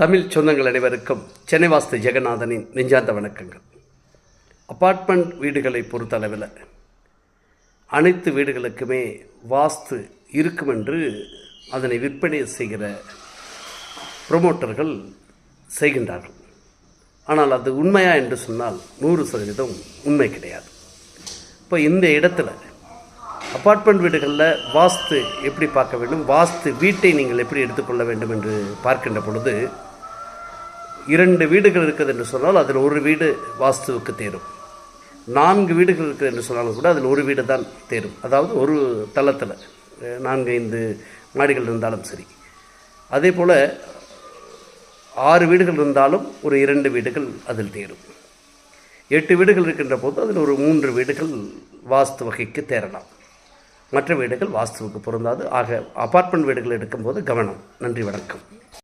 தமிழ் சொந்தங்கள் அனைவருக்கும் சென்னை வாஸ்து ஜெகநாதனின் நெஞ்சார்ந்த வணக்கங்கள். அப்பார்ட்மெண்ட் வீடுகளை பொறுத்தளவில் அனைத்து வீடுகளுக்குமே வாஸ்து இருக்கும் என்று அதனை விற்பனை செய்கிற ப்ரொமோட்டர்கள் செய்கின்றார்கள். ஆனால் அது உண்மையா என்று சொன்னால் நூறு சதவீதம் உண்மை கிடையாது. இப்போ இந்த இடத்துல அப்பார்ட்மெண்ட் வீடுகளில் வாஸ்து எப்படி பார்க்க வேண்டும்? வாஸ்து வீட்டை நீங்கள் எப்படி எடுத்துக்கொள்ள வேண்டும் என்று பார்க்கின்ற பொழுது இரண்டு வீடுகள் இருக்குது என்று சொன்னால் அதில் ஒரு வீடு வாஸ்துவுக்கு தேரும். நான்கு வீடுகள் இருக்குது என்று சொன்னாலும் கூட அதில் ஒரு வீடு தான் தேரும். அதாவது ஒரு தளத்தில் நான்கு ஐந்து மாடிகள் இருந்தாலும் சரி. அதே போல் ஆறு வீடுகள் இருந்தாலும் ஒரு இரண்டு வீடுகள் அதில் தேரும். எட்டு வீடுகள் இருக்கின்ற போது அதில் ஒரு மூன்று வீடுகள் வாஸ்து வகைக்கு தேரலாம் மற்ற வீடுகள் வாஸ்துவுக்கு பொருந்தாது. ஆக அபார்ட்மெண்ட் வீடுகள் எடுக்கும்போது கவனம். நன்றி வணக்கம்.